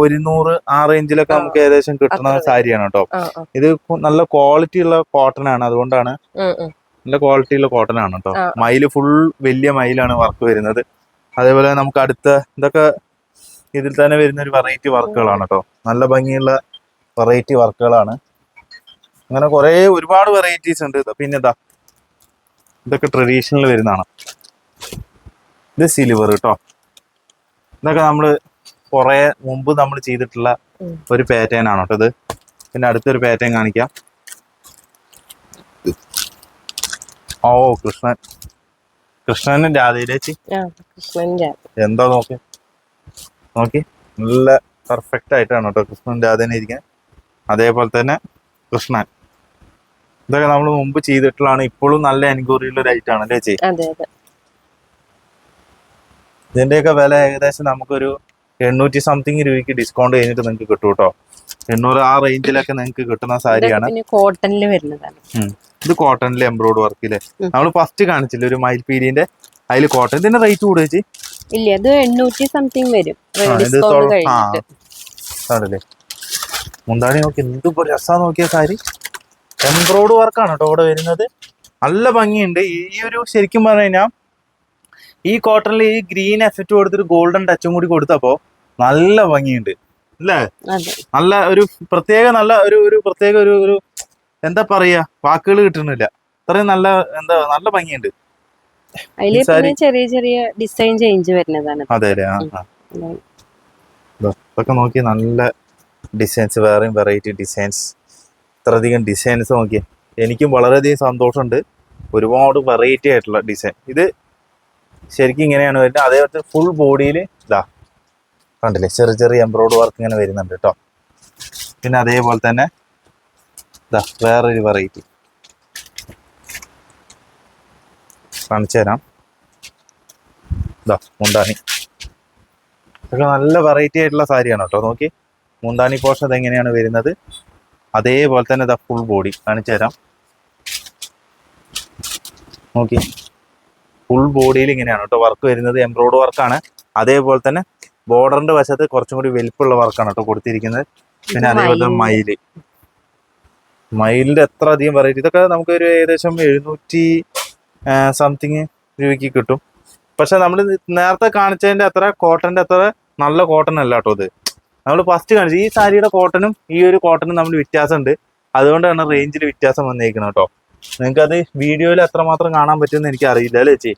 ഒരുന്നൂറ് ആ റേഞ്ചിലൊക്കെ നമുക്ക് ഏകദേശം കിട്ടുന്ന സാരിയാണ് കേട്ടോ. ഇത് നല്ല ക്വാളിറ്റി ഉള്ള കോട്ടൺ ആണ്. അതുകൊണ്ടാണ്. നല്ല ക്വാളിറ്റി ഉള്ള കോട്ടൺ ആണ് കേട്ടോ. മയിൽ ഫുൾ വലിയ മയിലാണ് വർക്ക് വരുന്നത്. അതേപോലെ നമുക്ക് അടുത്ത ഇതൊക്കെ ഇതിൽ തന്നെ വരുന്ന ഒരു വെറൈറ്റി വർക്കുകളാണ് കേട്ടോ. നല്ല ഭംഗിയുള്ള വെറൈറ്റി വർക്കുകളാണ് അങ്ങനെ കുറെ ഒരുപാട് വെറൈറ്റീസ് ഉണ്ട്. പിന്നെ ഇതാ ഇതൊക്കെ ട്രഡീഷണൽ വരുന്നതാണ്. ഇത് സിൽവർ കേട്ടോ. ഇതൊക്കെ നമ്മൾ കുറേ മുമ്പ് നമ്മൾ ചെയ്തിട്ടുള്ള ഒരു പാറ്റേൺ ആണ് കേട്ടോ ഇത്. പിന്നെ അടുത്തൊരു പാറ്റേൺ കാണിക്കാം. ഓ കൃഷ്ണൻ. കൃഷ്ണൻ രാധയിലേച്ചി. എന്താ നോക്കി? നോക്കി. നല്ല പെർഫെക്റ്റ് ആയിട്ടാണ് കേട്ടോ കൃഷ്ണൻ രാധേനെ ഇരിക്കാൻ. അതേപോലെ തന്നെ കൃഷ്ണൻ. ഇതൊക്കെ നമ്മൾ മുമ്പ് ചെയ്തിട്ടുള്ളതാണ്. ഇപ്പോഴും നല്ല എൻക്വയറിയുള്ള ഒരു ഐറ്റാണ് അല്ലേ ചേച്ചി? ഇതിന്റെയൊക്കെ വില ഏകദേശം നമുക്കൊരു എണ്ണൂറ്റി സംതിങ് രൂപയ്ക്ക് ഡിസ്കൗണ്ട് കഴിഞ്ഞിട്ട് നിങ്ങൾക്ക് കിട്ടും കേട്ടോ എണ്ണൂറ് ആ റേഞ്ചിലൊക്കെ നിങ്ങൾക്ക് കിട്ടുന്ന സാരിയാണ്. കോട്ടണിൽ വരുന്നതാണ്. ഇത് കോട്ടണിൽ എംബ്രോയ്ഡ് വർക്ക് ഉം. നമ്മൾ ഫസ്റ്റ് കാണിച്ചില്ല ഒരു മയിൽപീരിന്റെ അതിൽ കോട്ടൺ ഇതിന്റെ റേറ്റ് കൂടുക ചേച്ചി? ഇല്ല അത് എണ്ണൂറ്റി സംതിങ് വരും. ആണല്ലേ മുന്താണി നോക്കി എന്ത് രസാ നോക്കിയ സാരി. എംബ്രോയ്ഡ് വർക്കാണ് കേട്ടോ ഇവിടെ വരുന്നത്. നല്ല ഭംഗിയുണ്ട്. ഈ ഒരു ശരിക്കും പറഞ്ഞു കഴിഞ്ഞാൽ ഈ കോട്ടണിൽ ഈ ഗ്രീൻ എഫക്റ്റ് കൊടുത്തിട്ട് ഗോൾഡൻ ടച്ചും കൂടി കൊടുത്തപ്പോ നല്ല ഭംഗിയുണ്ട്. അല്ലേ? നല്ല ഒരു പ്രത്യേക നല്ല ഒരു ഒരു പ്രത്യേക ഒരു ഒരു എന്താ പറയാ വാക്കുകൾ കിട്ടുന്നില്ല. അത്രയും നല്ല എന്താ നല്ല ഭംഗിയുണ്ട്. അതിൽ ചെറിയ ചെറിയ ഡിസൈൻ ചേഞ്ച് വരുന്നതാണ്. അതെ ഇതൊക്കെ നോക്കി നല്ല ഡിസൈൻസ് വേറെയും വെറൈറ്റി ഡിസൈൻസ് ഇത്രയധികം ഡിസൈൻസ് നോക്കി എനിക്കും വളരെയധികം സന്തോഷമുണ്ട്. ഒരുപാട് വെറൈറ്റി ആയിട്ടുള്ള ഡിസൈൻ ഇത് ശരിക്കും ഇങ്ങനെയാണ് വരുന്നത്. അതേപോലെ ഫുൾ ബോഡിയിൽ ഇതാ കണ്ടില്ലേ? ചെറിയ ചെറിയ എംബ്രോയ്ഡ് വർക്ക് ഇങ്ങനെ വരുന്നുണ്ട് കേട്ടോ പിന്നെ അതേപോലെ തന്നെ ഇതാ വേറൊരു വെറൈറ്റി കാണിച്ചു തരാം. ഇതാ മുണ്ടാനി ഇതൊക്കെ നല്ല വെറൈറ്റി ആയിട്ടുള്ള സാരിയാണ് കേട്ടോ നോക്കി മുണ്ടാനി പോഷൻ അതെങ്ങനെയാണ് വരുന്നത്? അതേപോലെ തന്നെ ഇതാ ഫുൾ ബോഡി കാണിച്ചു തരാം. നോക്കി. ഫുൾ ബോഡിയിൽ ഇങ്ങനെയാണ് കേട്ടോ വർക്ക് വരുന്നത് എംബ്രോയിഡ് വർക്കാണ് അതേപോലെ തന്നെ ബോർഡറിന്റെ വശത്ത് കുറച്ചും കൂടി വലിപ്പുള്ള വർക്കാണ് കേട്ടോ കൊടുത്തിരിക്കുന്നത്. പിന്നെ അതേപോലെ തന്നെ മയിൽ മയിലിന്റെ എത്ര അധികം വെറൈറ്റി ഇതൊക്കെ നമുക്ക് ഒരു ഏകദേശം എഴുന്നൂറ്റി സംതിങ് രൂപയ്ക്ക് കിട്ടും. പക്ഷെ നമ്മൾ നേരത്തെ കാണിച്ചതിന്റെ അത്ര കോട്ടന്റെ അത്ര നല്ല കോട്ടൺ അല്ല കേട്ടോ ഇത്. നമ്മൾ ഫസ്റ്റ് കാണിച്ചു ഈ സാരിയുടെ കോട്ടനും ഈ ഒരു കോട്ടനും നമ്മൾ വ്യത്യാസമുണ്ട്. അതുകൊണ്ടാണ് റേഞ്ചിൽ വ്യത്യാസം വന്നേക്കുന്നത് കേട്ടോ. നിങ്ങൾക്ക് അത് വീഡിയോയിൽ എത്രമാത്രം കാണാൻ പറ്റുമെന്ന് എനിക്ക് അറിയില്ല അല്ലേ ചേച്ചി.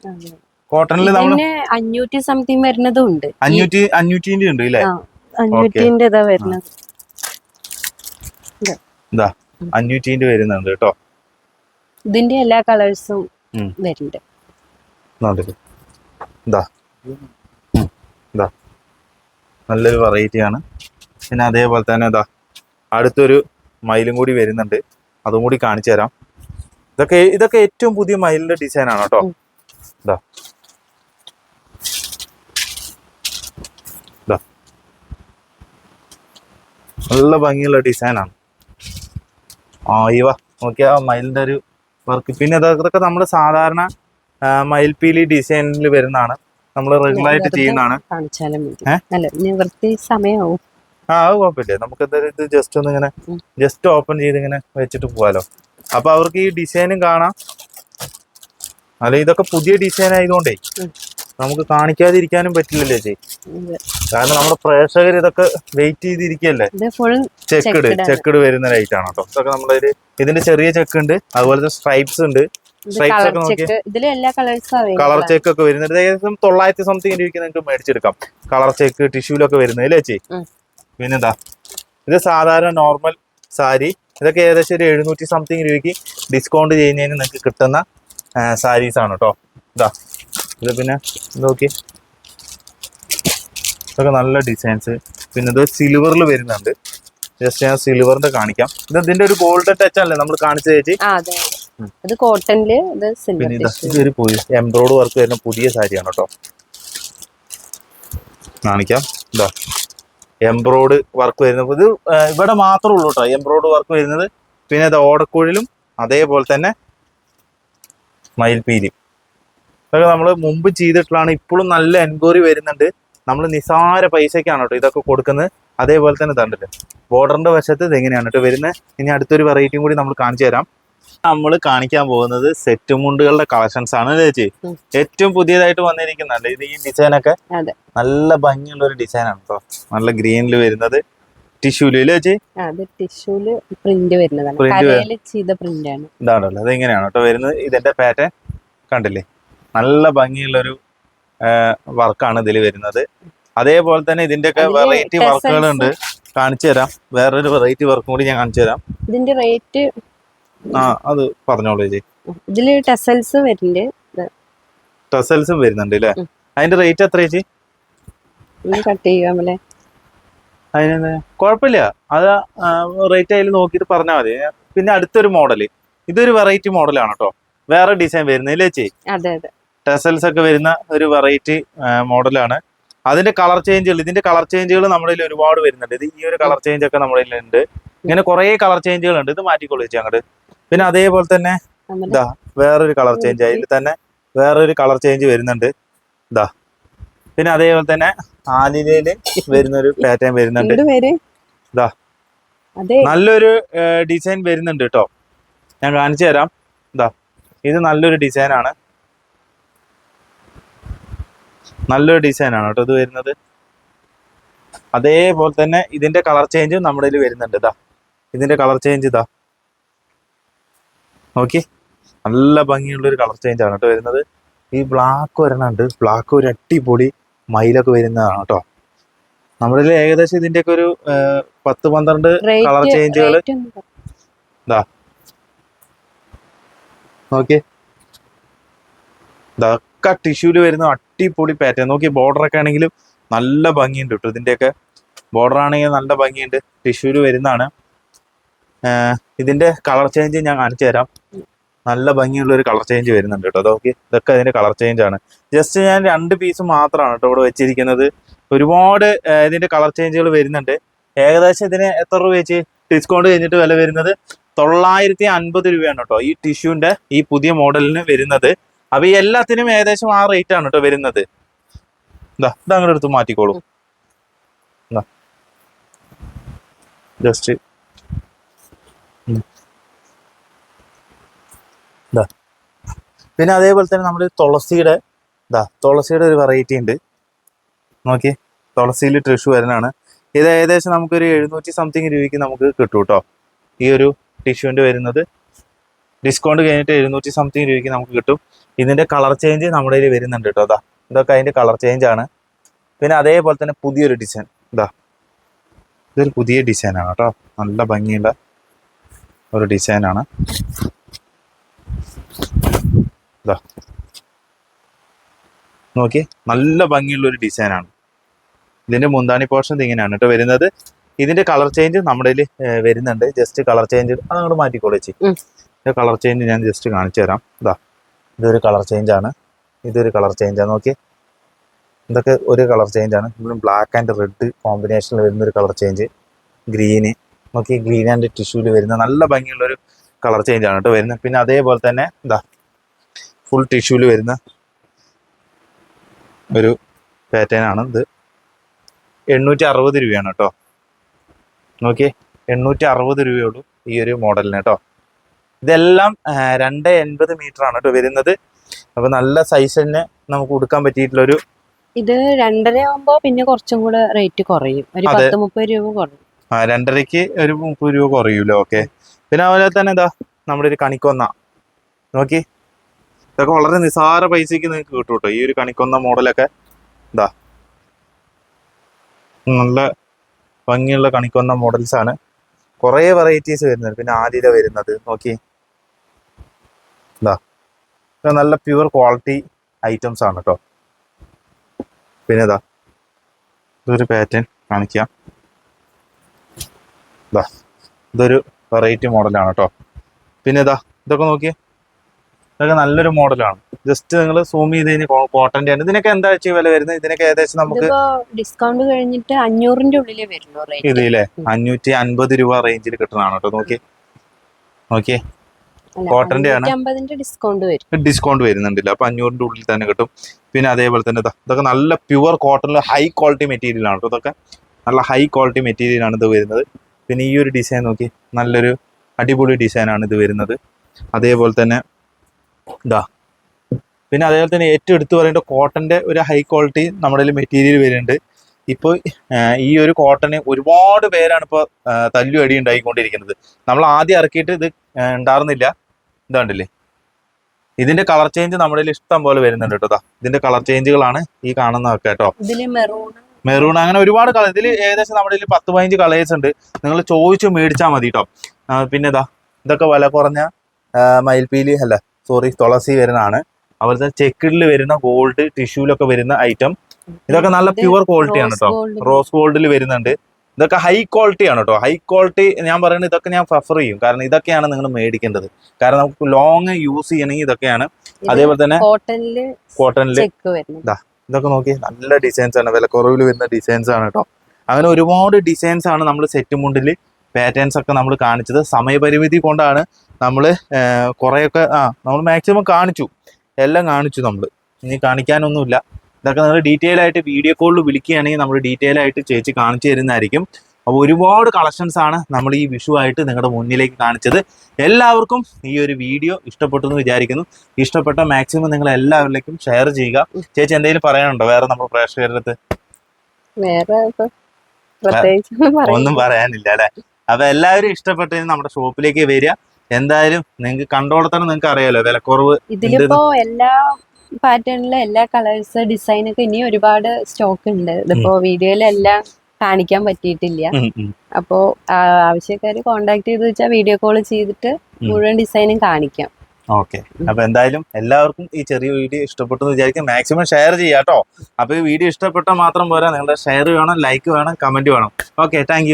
കോട്ടണിൽ നമ്മൾ അഞ്ഞൂറ്റി സംതിങ് വരുന്നതും ഉണ്ട്. അഞ്ഞൂറ്റി അഞ്ഞൂറ്റിന്റെ ഉണ്ട് ഇല്ലേ? അഞ്ഞൂറ്റിന്റെ ഇതാ വരുന്നത്. ഇതാ അഞ്ഞൂറ്റിന്റെ വരുന്നുണ്ട് കേട്ടോ. ഇതിന്റെ എല്ലാ കളേഴ്സും. വരുന്നുണ്ട്. നല്ലൊരു വെറൈറ്റി ആണ്. പിന്നെ അതേപോലെ തന്നെ ഇതാ അടുത്തൊരു മയിലും കൂടി വരുന്നുണ്ട്. അതും കൂടി കാണിച്ചു തരാം ഇതൊക്കെ ഇതൊക്കെ ഏറ്റവും പുതിയ മയിലിന്റെ ഡിസൈൻ ആണ് കേട്ടോ. ഉം. ഇതാ ഇതാ നല്ല ഭംഗിയുള്ള ഡിസൈനാണ് ആ ഇവ നോക്കിയാ മയിലിന്റെ ഒരു വർക്ക് പിന്നെ ഇതൊക്കെ നമ്മൾ സാധാരണ മയിൽപീലി ഡിസൈനിൽ വരുന്നതാണ്. നമ്മൾ റെഗുലർ ആയിട്ട് ചെയ്യുന്നതാണ്. സമയമാവും ആ അത് കുഴപ്പമില്ല. നമുക്ക് എന്തായാലും ഇത് ജസ്റ്റ് ഒന്ന് ഇങ്ങനെ ജസ്റ്റ് ഓപ്പൺ ചെയ്ത് ഇങ്ങനെ വെച്ചിട്ട് പോവാലോ. അപ്പൊ അവർക്ക് ഈ ഡിസൈനും കാണാം. അല്ല ഇതൊക്കെ പുതിയ ഡിസൈൻ ആയതുകൊണ്ടേ നമുക്ക് കാണിക്കാതിരിക്കാനും പറ്റില്ലല്ലേ ചേച്ചി. കാരണം നമ്മുടെ പ്രേക്ഷകർ ഇതൊക്കെ wait ചെയ്തിരിക്കല്ലേ checked full checked Checked checked വരുന്ന ലൈറ്റ് ആണ് കേട്ടോ. ഇതൊക്കെ നമ്മുടെ ഒരു ഇതിന്റെ ചെറിയ ചെക്ക് ഉണ്ട്. അതുപോലത്തെ സ്ട്രൈപ്സ് ഉണ്ട്. സ്ട്രൈപ്സ് ഒക്കെ നോക്കി കളർ ചെക്ക് ഒക്കെ വരുന്നത് ഏകദേശം തൊള്ളായിരത്തി സംതിങ് രൂപയ്ക്ക് നിങ്ങൾക്ക് മേടിച്ചെടുക്കാം. കളർ ചെക്ക് ടിഷ്യൂലൊക്കെ വരുന്നത് അല്ലേ ചേച്ചി. പിന്നെന്താ? ഇത് സാധാരണ നോർമൽ സാരി ഇതൊക്കെ ഏകദേശം ഒരു എഴുന്നൂറ്റി സംതിങ് രൂപയ്ക്ക് ഡിസ്കൗണ്ട് ചെയ്യുന്നതിന് നിങ്ങൾക്ക് കിട്ടുന്ന സാരീസ് ആണ് കേട്ടോ ഇതാ ഇത് പിന്നെ നോക്കി. ഇതൊക്കെ നല്ല ഡിസൈൻസ് പിന്നെ ഇത് സിൽവറിൽ വരുന്നുണ്ട്. ജസ്റ്റ് ഞാൻ സിൽവറിന്റെ കാണിക്കാം. ഇത് ഇതിന്റെ ഒരു ഗോൾഡ് ടച്ച് അല്ലേ നമ്മൾ കാണിച്ച ചേച്ചി? ഇത് കോട്ടണിൽ ഇത് സിൽവർ പിന്നെ ഇതാ ഇതൊരു പുതിയ എംബ്രോയ്ഡ് വർക്ക് വരുന്ന പുതിയ സാരിയാണ് കേട്ടോ കാണിക്കാം. ഇതാ എംബ്രോയ്ഡ് വർക്ക് വരുന്നത്. ഇത് ഇവിടെ മാത്രമേ ഉള്ളൂ കേട്ടോ എംബ്രോയ്ഡ് വർക്ക് വരുന്നത്. പിന്നെ ഇത് ഓടക്കുഴലും അതേപോലെ തന്നെ മയിൽപീലിയും ഇതൊക്കെ നമ്മൾ മുമ്പ് ചെയ്തിട്ടുള്ളതാണ്. ഇപ്പോഴും നല്ല എൻക്വയറി വരുന്നുണ്ട്. നമ്മൾ നിസാര പൈസക്കാണ് കേട്ടോ ഇതൊക്കെ കൊടുക്കുന്നത്. അതേപോലെ തന്നെ തണ്ടില്ല ബോർഡറിന്റെ വശത്ത് ഇത് എങ്ങനെയാണ് കേട്ടോ വരുന്നത്? ഇനി അടുത്തൊരു വെറൈറ്റിയും കൂടി നമ്മൾ കാണിച്ചു തരാം. നമ്മൾ കാണിക്കാൻ പോകുന്നത് സെറ്റ് മുണ്ടുകളുടെ കളക്ഷൻസ് ആണ് ചേച്ചി? ഏറ്റവും പുതിയതായിട്ട് വന്നിരിക്കുന്നുണ്ട്. ഇത് ഈ ഡിസൈൻ ഒക്കെ നല്ല ഭംഗിയുള്ള ഒരു ഡിസൈൻ ആണ് കേട്ടോ നല്ല ഗ്രീനിൽ വരുന്നത് ടിഷ്യൂൽ ചേച്ചി? പ്രിന്റ് വരുന്നതാണ്. ഇതാണല്ലോ അത് ഇങ്ങനെയാണ് കേട്ടോ വരുന്നത്? ഇതിന്റെ പാറ്റേൺ കണ്ടില്ലേ? നല്ല ഭംഗിയുള്ള ഒരു വർക്കാണ് ഇതിൽ വരുന്നത്. അതേപോലെ തന്നെ ഇതിന്റെ ഒക്കെ വെറൈറ്റി വർക്കുകളുണ്ട് വർക്കുകൾ ഉണ്ട് കാണിച്ചു തരാം വേറൊരു വെറൈറ്റി വർക്കും കൂടി ഞാൻ കാണിച്ചു തരാം ഇതിന്റെ റേറ്റ് ആ അത് പറഞ്ഞോളൂ ചേച്ചി. ഇതിൽ ടെസൽസ് വരുന്നുണ്ട്. ടെസൽസും വരുന്നുണ്ട് അല്ലേ അതിന്റെ റേറ്റ് എത്ര ചേച്ചി? കട്ട് ചെയ്യാമല്ലേ? അതിന് കുഴപ്പമില്ല. അത് റേറ്റ് അതിൽ നോക്കിയിട്ട് പറഞ്ഞാൽ മതി. പിന്നെ അടുത്തൊരു മോഡൽ ഇതൊരു വെറൈറ്റി മോഡലാണ് കേട്ടോ വേറെ ഡിസൈൻ വരുന്നില്ലേ ചേച്ചി? ടെസൽസ് ഒക്കെ വരുന്ന ഒരു വെറൈറ്റി മോഡലാണ്. അതിന്റെ കളർ ചേഞ്ചുകൾ ഇതിന്റെ കളർ ചേഞ്ചുകൾ നമ്മുടെ ഒരുപാട് വരുന്നുണ്ട്. ഇത് ഈ ഒരു കളർ ചേഞ്ച് ഒക്കെ നമ്മുടെ ഉണ്ട്. ഇങ്ങനെ കുറെ കളർ ചേഞ്ചുകൾ ഉണ്ട്. ഇത് മാറ്റിക്കൊള്ളു ചേച്ചി അങ്ങോട്ട്. പിന്നെ അതേപോലെ തന്നെ ഇതാ വേറൊരു കളർ ചേഞ്ച് അതിൽ തന്നെ വേറൊരു കളർ ചേഞ്ച് വരുന്നുണ്ട്. ഇതാ പിന്നെ അതേപോലെ തന്നെ ആലിലയിൽ വരുന്നൊരു പാറ്റേൺ വരുന്നുണ്ട്. ഇതാ നല്ലൊരു ഡിസൈൻ വരുന്നുണ്ട് കേട്ടോ ഞാൻ കാണിച്ചു തരാം. ഇതാ ഇത് നല്ലൊരു ഡിസൈൻ ആണ്. നല്ലൊരു ഡിസൈൻ ആണ് കേട്ടോ ഇത് വരുന്നത്. അതേപോലെ തന്നെ ഇതിന്റെ കളർ ചേഞ്ചും നമ്മുടെ വരുന്നുണ്ട്. ഇതാ ഇതിന്റെ കളർ ചേഞ്ച് ഇതാ നോക്കി. നല്ല ഭംഗിയുള്ള ഒരു കളർ ചേഞ്ച് ആണ് കേട്ടോ വരുന്നത്. ഈ ബ്ലാക്ക് വരണുണ്ട് ബ്ലാക്ക് ഒരു അടിപൊളി മയിലൊക്കെ വരുന്നതാണ് കേട്ടോ. നമ്മുടെ കയ്യിൽ ഏകദേശം ഇതിന്റെയൊക്കെ ഒരു പത്ത് പന്ത്രണ്ട് കളർ ചേഞ്ചുകൾ ഇതാ. നോക്കിയേ ഇതൊക്കെ ടിഷ്യൂൽ വരുന്ന അടിപൊളി പാറ്റേൺ നോക്കി ബോർഡർ ഒക്കെ ആണെങ്കിലും നല്ല ഭംഗിയുണ്ട് കേട്ടോ ഇതിന്റെയൊക്കെ. ബോർഡർ ആണെങ്കിൽ നല്ല ഭംഗിയുണ്ട്. ടിഷ്യൂൽ വരുന്നതാണ്. ഇതിന്റെ കളർ ചേഞ്ച് ഞാൻ കാണിച്ചു തരാം. നല്ല ഭംഗിയുള്ള ഒരു കളർ ചേഞ്ച് വരുന്നുണ്ട് കേട്ടോ. അതൊക്കെ ഇതൊക്കെ അതിന്റെ കളർ ചേഞ്ച് ആണ്. ജസ്റ്റ് ഞാൻ രണ്ട് പീസ് മാത്രമാണ് കേട്ടോ ഇവിടെ വെച്ചിരിക്കുന്നത്. ഒരുപാട് ഇതിന്റെ കളർ ചേഞ്ചുകൾ വരുന്നുണ്ട്. ഏകദേശം ഇതിന് എത്ര രൂപ വെച്ച് ഡിസ്കൗണ്ട് കഴിഞ്ഞിട്ട് വില വരുന്നത് തൊള്ളായിരത്തി അൻപത് രൂപയാണ് കേട്ടോ ഈ ടിഷ്യൂന്റെ ഈ പുതിയ മോഡലിന് വരുന്നത്. അപ്പൊ ഈ എല്ലാത്തിനും ഏകദേശം ആ റേറ്റ് ആണ് കേട്ടോ വരുന്നത്. ഇതാ ഇത് അങ്ങോട്ട് എടുത്ത് മാറ്റിക്കോളൂ. ജസ്റ്റ് പിന്നെ അതേപോലെ തന്നെ നമ്മൾ തുളസിയുടെ ഇതാ തുളസിയുടെ ഒരു വെറൈറ്റി ഉണ്ട്. നോക്കി തുളസിയിൽ ടിഷ്യൂ വരുന്നതാണ്. ഇത് ഏകദേശം നമുക്കൊരു എഴുന്നൂറ്റി സംതിങ് രൂപയ്ക്ക് നമുക്ക് കിട്ടും കേട്ടോ ഈ ഒരു ടിഷ്യൂവിന്റെ വരുന്നത്. ഡിസ്കൗണ്ട് കഴിഞ്ഞിട്ട് എഴുന്നൂറ്റി സംതിങ് രൂപയ്ക്ക് നമുക്ക് കിട്ടും. ഇതിന്റെ കളർ ചേഞ്ച് നമ്മുടെ കയ്യിൽ വരുന്നുണ്ട് കേട്ടോ അതാ ഇതൊക്കെ അതിന്റെ കളർ ചേഞ്ച് ആണ്. പിന്നെ അതേപോലെ തന്നെ പുതിയൊരു ഡിസൈൻ ഇതാ ഇതൊരു പുതിയ ഡിസൈനാണ് കേട്ടോ നല്ല ഭംഗിയുള്ള ഒരു ഡിസൈനാണ് ഇതാ നോക്കി നല്ല ഭംഗിയുള്ള ഒരു ഡിസൈനാണ്. ആണ് ഇതിന്റെ മുന്താണി പോർഷൻ ഇങ്ങനെയാണ് കേട്ടോ വരുന്നത്. ഇതിന്റെ കളർ ചേഞ്ച് നമ്മുടെ വരുന്നുണ്ട്. ജസ്റ്റ് കളർ ചേഞ്ച് അതങ്ങോട്ട് മാറ്റിക്കോളെ ചേച്ചി. ഉം. കളർ ചേഞ്ച് ഞാൻ ജസ്റ്റ് കാണിച്ചു തരാം. ഇതാ ഇതൊരു കളർ ചേഞ്ച് ആണ്. ഇതൊരു കളർ ചേഞ്ച് ആണ്. നോക്കി ഇതൊക്കെ ഒരു കളർ ചേഞ്ച് ആണ്. ഇവിടെ ബ്ലാക്ക് ആൻഡ് റെഡ് കോമ്പിനേഷനിൽ വരുന്ന ഒരു കളർ ചേഞ്ച് ഗ്രീന് നോക്കി ഗ്രീൻ ആൻഡ് ടിഷ്യൂൽ വരുന്ന നല്ല ഭംഗിയുള്ള ഒരു കളർ ചേഞ്ച് ആണ് കേട്ടോ വരുന്നത്. പിന്നെ അതേപോലെ തന്നെ ഇതാ ഫുൾ ടിഷ്യൂൽ വരുന്ന ഒരു പാറ്റേൺ ആണ് ഇത്. എണ്ണൂറ്റി അറുപത് രൂപയാണ് കേട്ടോ നോക്കിയേ എണ്ണൂറ്റി അറുപത് രൂപയുള്ളൂ ഈ ഒരു മോഡലിന് കേട്ടോ ഇതെല്ലാം രണ്ട് എൺപത് മീറ്റർ ആണ് കേട്ടോ വരുന്നത്. അപ്പൊ നല്ല സൈസ് തന്നെ നമുക്ക് കൊടുക്കാൻ പറ്റിയിട്ടുള്ള ഒരു ഇത് രണ്ടര ആവുമ്പോ പിന്നെ കുറച്ചും കൂടെ റേറ്റ് കുറയും. ഒരു. പത്ത് മുപ്പത് രൂപ കുറയും. ആ, രണ്ടരക്ക് ഒരു മുപ്പത് രൂപ കുറയൂലോ? ഓക്കെ. പിന്നെ അതുപോലെ തന്നെ എന്താ നമ്മുടെ ഒരു കണിക്കൊന്ന. നോക്കി ഇതൊക്കെ വളരെ നിസാര പൈസക്ക് നിങ്ങൾക്ക് കിട്ടും കേട്ടോ. ഈ ഒരു കണിക്കൊന്ന മോഡലൊക്കെ. ഇതാ നല്ല ഭംഗിയുള്ള കണിക്കൊന്ന മോഡൽസ് ആണ്. കുറേ വെറൈറ്റീസ് വരുന്നത് പിന്നെ ആലില വരുന്നത്. നോക്കി. ഇത് നല്ല പ്യുവർ ക്വാളിറ്റി ഐറ്റംസ് ആണ് കേട്ടോ. പിന്നെ ഇതാ ഇതൊരു പാറ്റേൺ കാണിക്കാം. ഇതാ ഇതൊരു വെറൈറ്റി മോഡലാണ് കേട്ടോ. പിന്നെ ഇതാ ഇതൊക്കെ നോക്കിയേ. ഇതൊക്കെ നല്ലൊരു മോഡലാണ്. ജസ്റ്റ് നിങ്ങൾ സൂം ചെയ്ത് കഴിഞ്ഞാൽ കോട്ടന്റെ ആണ്. ഇതിനൊക്കെ എന്താ വെച്ചാൽ വില വരുന്നത്? ഇതിനൊക്കെ ഏകദേശം നമുക്ക് ഡിസ്കൗണ്ട് കഴിഞ്ഞിട്ട് അഞ്ഞൂറിന്റെ ഉള്ളിലേ വരുന്നു ഇതില്ലേ അഞ്ഞൂറ്റി അൻപത് രൂപ റേഞ്ചിൽ കിട്ടുന്നതാണ് കേട്ടോ. നോക്കി. നോക്കിയേ കോട്ടന്റെ ന്റെ ആണ്. ഡിസ്കൗണ്ട് ഡിസ്കൗണ്ട് വരുന്നുണ്ടല്ലോ. അപ്പൊ അഞ്ഞൂറിന്റെ ഉള്ളിൽ തന്നെ കിട്ടും. പിന്നെ അതേപോലെ തന്നെ ഇതാ ഇതൊക്കെ നല്ല പ്യുവർ കോട്ടണിൽ ഹൈ ക്വാളിറ്റി മെറ്റീരിയൽ ആണ് കേട്ടോ ഇതൊക്കെ. നല്ല ഹൈ ക്വാളിറ്റി മെറ്റീരിയൽ ആണ് ഇത് വരുന്നത്. പിന്നെ ഈ ഒരു ഡിസൈൻ നോക്കി. നല്ലൊരു അടിപൊളി ഡിസൈൻ ആണ് ഇത് വരുന്നത്. അതേപോലെ തന്നെ ഇതാ. പിന്നെ അതേപോലെ തന്നെ ഏറ്റവും എടുത്തു പറയേണ്ട കോട്ടന്റെ ഒരു ഹൈ ക്വാളിറ്റി നമ്മുടെ മെറ്റീരിയൽ വരുന്നുണ്ട്. ഇപ്പോൾ ഈ ഒരു കോട്ടന് ഒരുപാട് പേരാണ് ഇപ്പോൾ തല്ലു അടി ഉണ്ടായിക്കൊണ്ടിരിക്കുന്നത്. നമ്മൾ ആദ്യം ഇറക്കിയിട്ട് ഇത് ഉണ്ടായിരുന്നില്ല ഇതാണ്ടില്ലേ ഇതിന്റെ കളർ ചേഞ്ച് നമ്മുടെ ഇഷ്ടം പോലെ വരുന്നുണ്ട് കേട്ടോ. ഇതിന്റെ കളർ ചേഞ്ചുകളാണ് ഈ കാണുന്നതൊക്കെ കേട്ടോ. മെറൂൺ അങ്ങനെ ഒരുപാട് കളർ ഇതിൽ ഏകദേശം നമ്മുടെ പത്ത് പതിനഞ്ച് കളേഴ്സ് ഉണ്ട്. നിങ്ങൾ ചോദിച്ചു മേടിച്ചാൽ മതി കേട്ടോ. പിന്നെ ഇതാ ഇതൊക്കെ വില കുറഞ്ഞ മയിൽപീലി അല്ല സോറി തുളസി വരുന്നതാണ്. അതുപോലെ ചെക്കിഡിൽ വരുന്ന ഗോൾഡ് ടിഷ്യൂലൊക്കെ വരുന്ന ഐറ്റം ഇതൊക്കെ നല്ല പ്യുവർ ക്വാളിറ്റി ആണ് കേട്ടോ റോസ് ഗോൾഡിൽ വരുന്നുണ്ട്. ഇതൊക്കെ ഹൈ ക്വാളിറ്റി ആണ് കേട്ടോ ഹൈ ക്വാളിറ്റി ഞാൻ പറയുന്നത് ഇതൊക്കെ ഞാൻ പ്രിഫർ ചെയ്യും. കാരണം ഇതൊക്കെയാണ് നിങ്ങൾ മേടിക്കേണ്ടത്. കാരണം നമുക്ക് ലോങ് യൂസ് ചെയ്യണമെങ്കിൽ ഇതൊക്കെയാണ്. അതേപോലെ തന്നെ കോട്ടണിൽ കോട്ടണിൽ ഇതൊക്കെ നോക്കി നല്ല ഡിസൈൻസ് ആണ്. വില വിലക്കുറവിൽ വരുന്ന ഡിസൈൻസ് ആണ് കേട്ടോ അങ്ങനെ ഒരുപാട് ഡിസൈൻസ് ആണ് നമ്മൾ സെറ്റ് മുണ്ടിൽ പാറ്റേൺസ് ഒക്കെ നമ്മൾ കാണിച്ചത്. സമയപരിമിതി കൊണ്ടാണ് നമ്മൾ കുറേയൊക്കെ ആ നമ്മൾ മാക്സിമം കാണിച്ചു. എല്ലാം കാണിച്ചു നമ്മൾ ഇനി കാണിക്കാനൊന്നുമില്ല. ഇതൊക്കെ നിങ്ങൾ ഡീറ്റെയിൽ ആയിട്ട് വീഡിയോ കോളിൽ വിളിക്കുകയാണെങ്കിൽ നമ്മൾ ഡീറ്റെയിൽ ആയിട്ട് ചേച്ചി കാണിച്ചു തരുന്നതായിരിക്കും. അപ്പോൾ ഒരുപാട് കളക്ഷൻസ് ആണ് നമ്മൾ ഈ വിഷു ആയിട്ട് നിങ്ങളുടെ മുന്നിലേക്ക് കാണിച്ചത്. എല്ലാവർക്കും ഈ ഒരു വീഡിയോ ഇഷ്ടപ്പെട്ടു എന്ന് വിചാരിക്കുന്നു. ഇഷ്ടപ്പെട്ട മാക്സിമം നിങ്ങൾ എല്ലാവരിലേക്കും ഷെയർ ചെയ്യുക. ചേച്ചി എന്തെങ്കിലും പറയാനുണ്ടോ? വേറെ നമ്മൾ പ്രേക്ഷകരുടെ അടുത്ത്? ഒന്നും. പറയാനില്ല അല്ലെ? അപ്പൊ എല്ലാവരും ഇഷ്ടപ്പെട്ടതിന് നമ്മുടെ ഷോപ്പിലേക്ക് വരിക. എന്തായാലും നിങ്ങൾക്ക് കണ്ടോടെ തന്നെ നിങ്ങൾക്ക് അറിയാലോ വിലക്കുറവ് ഇതിലിപ്പോ എല്ലാ പാറ്റേണിലും എല്ലാ കളേഴ്സ് ഡിസൈനൊക്കെ ഒക്കെ ഇനി ഒരുപാട് സ്റ്റോക്ക് ഉണ്ട്. ഇതിപ്പോ വീഡിയോയിലെല്ലാം കാണിക്കാൻ പറ്റിയിട്ടില്ല. അപ്പോ ആവശ്യക്കാര് കോണ്ടാക്ട് ചെയ്ത് വെച്ചാൽ വീഡിയോ കോൾ ചെയ്തിട്ട് മുഴുവൻ ഡിസൈനും കാണിക്കാം. ഓക്കെ. അപ്പൊ എന്തായാലും എല്ലാവർക്കും ഈ ചെറിയ വീഡിയോ ഇഷ്ടപ്പെട്ടെന്ന് വിചാരിക്കും. മാക്സിമം ഷെയർ ചെയ്യാം കേട്ടോ അപ്പൊ ഈ വീഡിയോ ഇഷ്ടപ്പെട്ടാൽ മാത്രം പോരാ. നിങ്ങളുടെ ഷെയർ വേണം ലൈക്ക് വേണം കമന്റ് വേണം. Okay thank